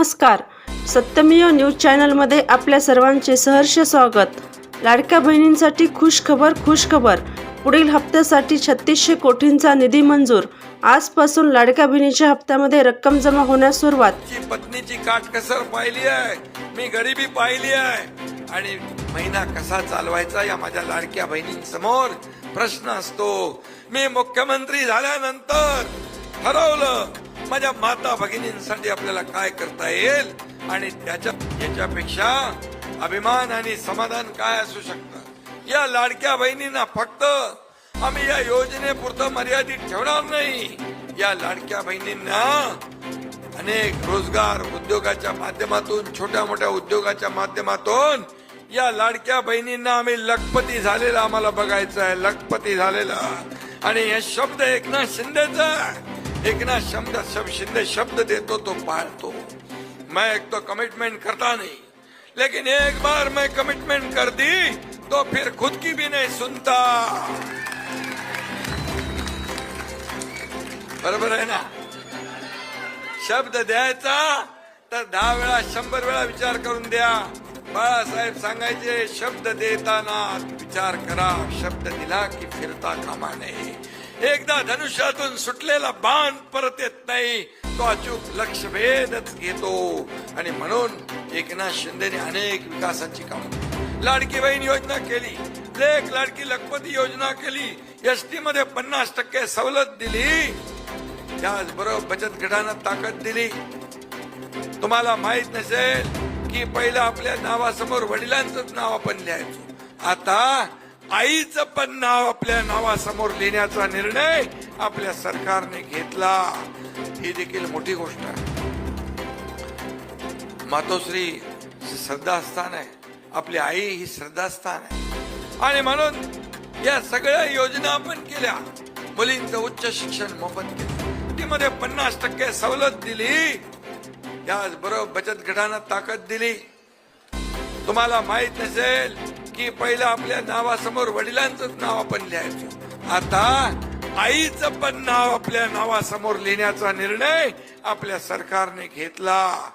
नमस्कार. सत्यमेव न्यूज चॅनलमध्ये आपल्या सर्वांचे सहर्ष स्वागत. लाडक्या बहिणींसाठी खुश खबर खुश खबर पुढील हप्त्यासाठी छत्तीसशे कोटींचा निधी मंजूर. आजपासून लाडक्या बहिणीच्या हप्त्यामध्ये रक्कम जमा होण्यास सुरुवात. पत्नीची काटकसर पाहिली आहे. मी गरिबी पाहिली आहे. आणि महिना कसा चालवायचा या माझ्या लाडक्या बहिणींसमोर प्रश्न असतो. मी मुख्यमंत्री झाल्यानंतर ठरवलं माझ्या माता भगिनींसाठी आपल्याला काय करता येईल? आणि त्याच्या याच्यापेक्षा अभिमान आणि समाधान काय असू शकतं? या लाडक्या बहिणींना फक्त आम्ही या योजनेपुरतं मर्यादित ठेवणार नाही. या लाडक्या बहिणींना अनेक रोजगार उद्योगाच्या माध्यमातून छोट्या मोठ्या उद्योगाच्या माध्यमातून या लाडक्या बहिणींना आम्ही लखपती झालेला आम्हाला बघायचं आहे लखपती झालेला. आणि हे शब्द एकनाथ शिंदेचा आहे. एकनाथ शब्द शब्द शिंदे शब्द देतो तो पाळतो. मैं एक तो कमिटमेंट करता नहीं लेकिन एक बार मैं कमिटमेंट कर दी तो फिर खुद की भी नहीं सुनता। बरोबर आहे ना? शब्द द्यायचा तर दहा वेळा शंभर वेळा विचार करून द्या. बाळासाहेब सांगायचे शब्द देताना विचार करा शब्द दिला की फिरता कामा नये. एकदा धनुष्यातून सुटलेला बाण परत येत नाही तो अचूक लक्ष भेदच घेतो. आणि म्हणून एकनाथ शिंदेने अनेक विकासाची कामं लाडकी बहीण योजना केली लेख लाडकी लखपती योजना केली एसटी मध्ये पन्नास टक्के सवलत दिली त्याचबरोबर बचत गटानं ताकद दिली. तुम्हाला माहीत नसेल की पहिलं आपल्या नावासमोर वडिलांचंच नाव आपण लिहायचो. आता आईचं पण नाव आपल्या नावासमोर लिहिण्याचा निर्णय आपल्या सरकारने घेतला. ही देखील मोठी गोष्ट आहे. मातोश्री श्रद्धास्थान आहे. आपली आई ही श्रद्धास्थान आहे. आणि म्हणून या सगळ्या योजना आपण केल्या. मुलींचं उच्च शिक्षण मोफत केलं. ती मध्ये पन्नास टक्के सवलत दिली. त्याचबरोबर बचत गटांना ताकद दिली. तुम्हाला माहीत नसेल की पहिलं आपल्या नावासमोर वडिलांचंच नाव आपण लिहायचं. आता आईचं पण नाव आपल्या नावासमोर लिहिण्याचा निर्णय आपल्या सरकारने घेतला.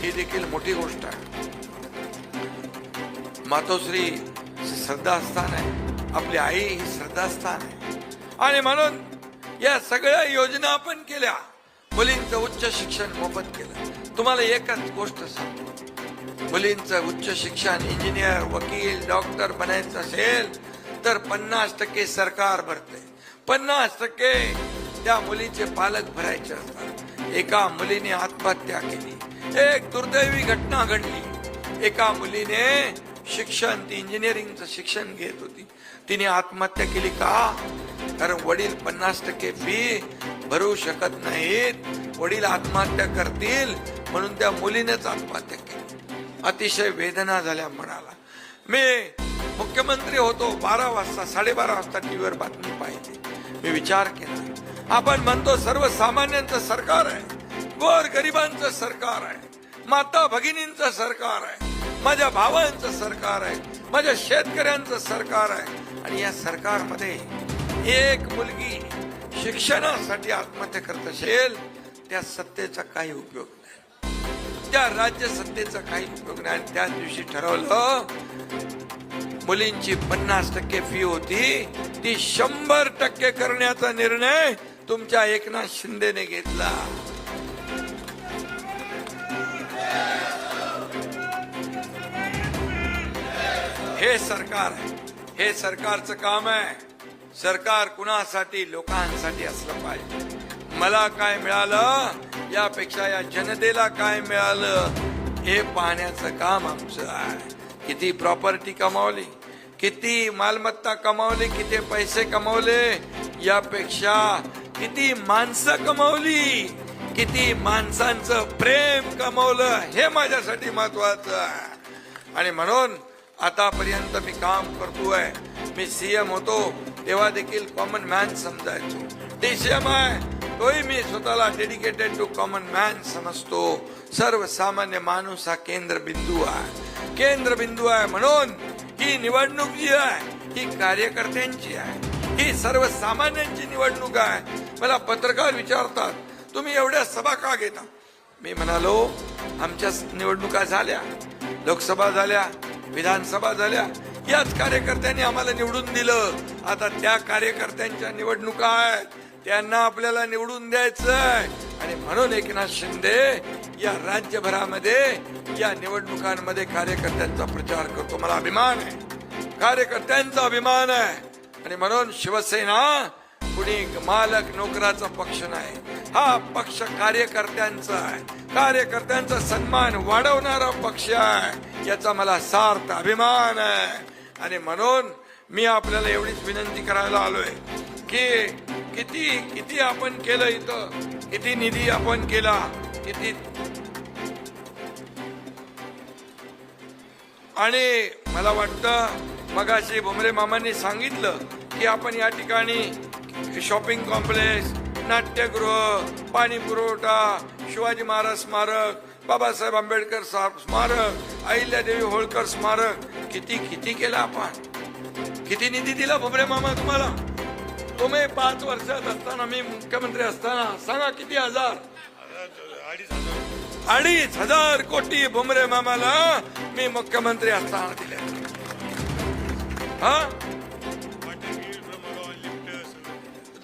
ही देखील मोठी गोष्ट आहे. मातोश्री श्रद्धास्थान आहे. आपली आई ही श्रद्धास्थान आहे. आणि म्हणून या सगळ्या योजना आपण केल्या. मुलींचं उच्च शिक्षण मोफत केलं. तुम्हाला एकच गोष्ट सांगतो. मुलींचं उच्च शिक्षण इंजिनियर वकील डॉक्टर बनायचं असेल तर पन्नास टक्के सरकार भरते पन्नास टक्के त्या मुलीचे पालक भरायचे असतात. एका मुलीने आत्महत्या केली. एक दुर्दैवी घटना घडली. एका मुलीने शिक्षण ती इंजिनिअरिंगचं शिक्षण घेत होती. तिने आत्महत्या केली का? कारण वडील पन्नास टक्के फी भरू शकत नाहीत. वडील आत्महत्या करतील म्हणून त्या मुलीनेच आत्महत्या केली. अतिशय वेदना झाल्या म्हणाला मी मुख्यमंत्री होतो बारा वाजता साडेबारा वाजता टीव्हीवर बातमी पाहिली मी विचार केला. आपण म्हणतो सर्वसामान्यांचं सरकार आहे. गोर गरिबांचं सरकार आहे. माता भगिनींचं सरकार आहे. माझ्या भावांचं सरकार आहे. माझ्या शेतकऱ्यांचं सरकार आहे. आणि या सरकारमध्ये एक मुलगी शिक्षणासाठी आत्महत्या करत असेल त्या सत्तेचा काही उपयोग नाही त्या राज्य सत्तेचा काही उपयोग नाही आणि त्याच दिवशी ठरवलं मुलींची पन्नास टक्के फी होती. ती शंभर टक्के करण्याचा निर्णय तुमच्या एकनाथ शिंदेने घेतला. हे सरकार आहे. हे सरकारचं काम आहे. सरकार कुणासाठी? लोकांसाठी असलं पाहिजे. मला काय मिळालं? यापेक्षा या जनतेला काय मिळालं हे पाहण्याचं काम आमचं आहे. किती प्रॉपर्टी कमावली किती मालमत्ता कमावली किती पैसे कमावले यापेक्षा किती माणसं कमावली किती माणसांचं प्रेम कमावलं हे माझ्यासाठी महत्वाचं आहे. आणि म्हणून आतापर्यंत मी काम करतोय. मी सीएम होतो तेव्हा देखील कॉमन मॅन समजायचो. डीसीएम तोही मी स्वतःला डेडिकेटेड टू कॉमन मॅन समजतो. सर्वसामान्य माणूस हा केंद्र बिंदू आहे. केंद्र बिंदू आहे म्हणून ही निवडणूक जी आहे ही कार्यकर्त्यांची आहे. ही सर्वसामान्यांची निवडणूक आहे. मला पत्रकार विचारतात तुम्ही एवढ्या सभा का घेता? मी म्हणालो आमच्या निवडणुका झाल्या लोकसभा झाल्या विधानसभा झाल्या. याच कार्यकर्त्यांनी आम्हाला निवडून दिलं. आता त्या कार्यकर्त्यांच्या निवडणुका आहेत. त्यांना आपल्याला निवडून द्यायचंय. आणि म्हणून एकनाथ शिंदे या राज्यभरामध्ये या निवडणुकांमध्ये कार्यकर्त्यांचा प्रचार करतो. मला अभिमान आहे. कार्यकर्त्यांचा अभिमान आहे. आणि म्हणून शिवसेना कुणी मालक नोकराचा पक्ष नाही. हा पक्ष कार्यकर्त्यांचा आहे. कार्यकर्त्यांचा सन्मान वाढवणारा पक्ष आहे. याचा मला सार्थ अभिमान आहे. आणि म्हणून मी आपल्याला एवढीच विनंती करायला आलोय की किती किती आपण केलं इथं? किती निधी आपण केला? किती? आणि मला वाटतं मगाशी भुमरे मामांनी सांगितलं की आपण या ठिकाणी शॉपिंग कॉम्प्लेक्स नाट्यगृह पाणी पुरवठा शिवाजी महाराज स्मारक बाबासाहेब आंबेडकर सा- स्मारक अहिल्यादेवी होळकर स्मारक किती किती केलं आपण? किती निधी दिला भुमरे मामा तुम्हाला? तुम्ही पाच वर्षात असताना मी मुख्यमंत्री असताना सांगा किती हजार? अडीच हजार कोटी भुमरे मामाला मी मुख्यमंत्री असताना दिले. हा?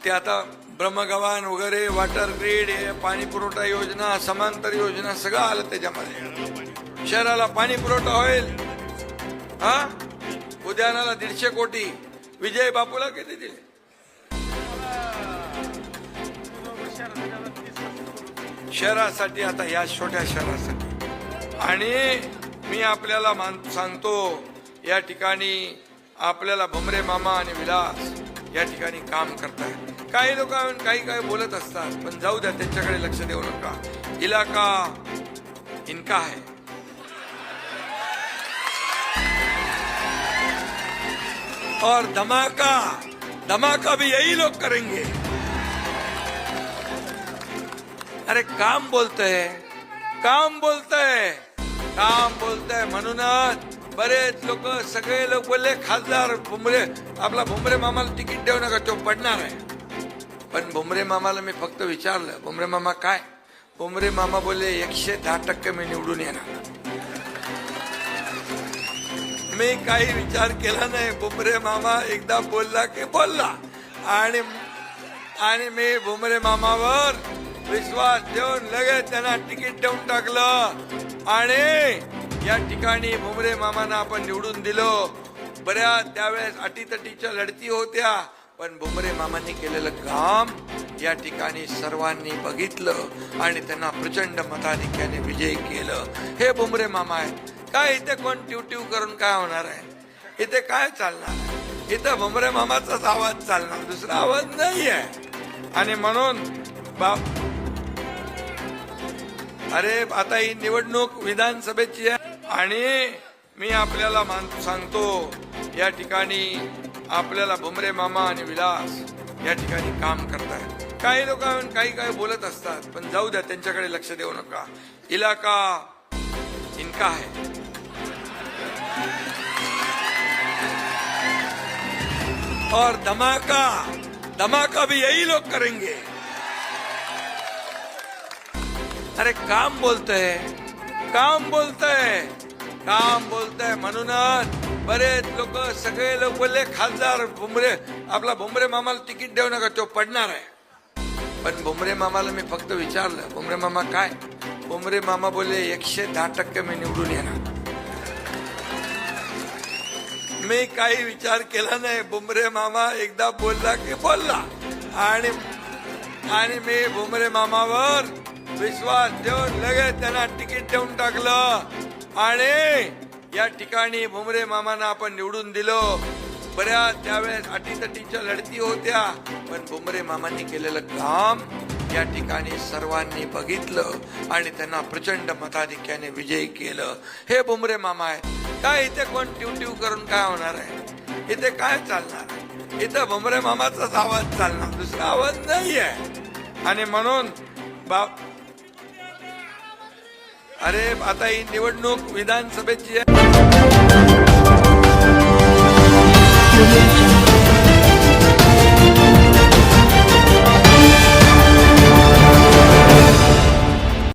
ते आता ब्रह्मगवान वगैरे वॉटर ग्रीड पाणी पुरवठा योजना समांतर योजना सगळं आलं त्याच्यामध्ये. शहराला पाणी पुरवठा होईल. हा? उद्यानाला दीडशे कोटी. विजय बापूला किती दिले? शहरासाठी आता या छोट्या शहरासाठी. आणि मी आपल्याला मान सांगतो या ठिकाणी आपल्याला भमरे मामा आणि विलास या ठिकाणी काम करतायत काही लोक काही काही बोलत असतात पण जाऊ द्या त्यांच्याकडे लक्ष देऊ नका. इलाका इनका है. और धमाका धमाका भी यही लोग करेंगे. अरे काम बोलतंय. काम बोलतंय. काम बोलतंय म्हणूनच बरेच लोक सगळे लोक बोलले खासदार भुमरे आपला भुमरे मामाला तिकीट देऊ नका तो पडणार आहे. पण भुमरे मामाला मी फक्त विचारलं भुमरे मामा काय? भुमरे मामा बोलले एकशे दहा टक्के मी निवडून येणार. मी काही विचार केला नाही. भुमरे मामा एकदा बोलला की बोलला. आणि आणि मी भुमरे मामावर विश्वास ठेवून लगेच त्यांना तिकीट देऊन टाकलं. आणि या ठिकाणी भुमरे मामांना आपण निवडून दिलो. बऱ्याच त्यावेळेस अटीतटीच्या लढती होत्या पण भुमरे मामांनी केलेलं काम या ठिकाणी सर्वांनी बघितलं आणि त्यांना प्रचंड मताधिक्याने विजय केलं. हे भुमरे मामा आहेत. काय इथे कोण ट्यू ट्यू करून काय होणार आहे? इथे काय चालणार? इथं भुमरे मामाचाच आवाज चालणार दुसरा आवाज नाही आहे. आणि म्हणून बाप अरे आता ही निवडणूक विधानसभेची आहे. आणि मी आपल्याला मानतो सांगतो या ठिकाणी आपल्याला भुमरे मामा आणि विलास या ठिकाणी काम करतायत. काही लोक काही काही बोलत असतात पण जाऊ द्या त्यांच्याकडे लक्ष देऊ नका. इलाका इनका है. और धमाका धमाका भी यही लोग करेंगे। अरे काम बोलतय. काम बोलतय. काम बोलतय म्हणूनच बरेच लोक सगळे लोक बोलले खासदार भुमरे आपला भुमरे मामाला तिकीट देऊ नका तो पडणार आहे. पण भुमरे मामाला मी फक्त विचारलं भुमरे मामा काय? भुमरे मामा बोलले एकशे दहा टक्के मी निवडून येणार. मी काही विचार केला नाही. बुमरे मामा एकदा बोलला की बोलला. आणि आणि मी बुमरे मामावर विश्वास ठेवून लगेच त्यांना तिकीट देऊन टाकलं. आणि या ठिकाणी भुमरे मामांना आपण निवडून दिलो. बऱ्याच त्यावेळेस अटीतटीच्या लढती होत्या पण भुमरे मामांनी केलेलं काम या ठिकाणी सर्वांनी बघितलं आणि त्यांना प्रचंड मताधिक्याने विजयी केलं. हे बुमरे मामा आहे काय इथे कोण ट्यू ट्यू करून काय होणार आहे? इथे काय चालणार आहे? इथं भुमरे मामाचाच आवाज चालणार दुसरा आवाज नाही आहे आणि म्हणून बाप अरे आता ही निवडणूक विधानसभेची आहे.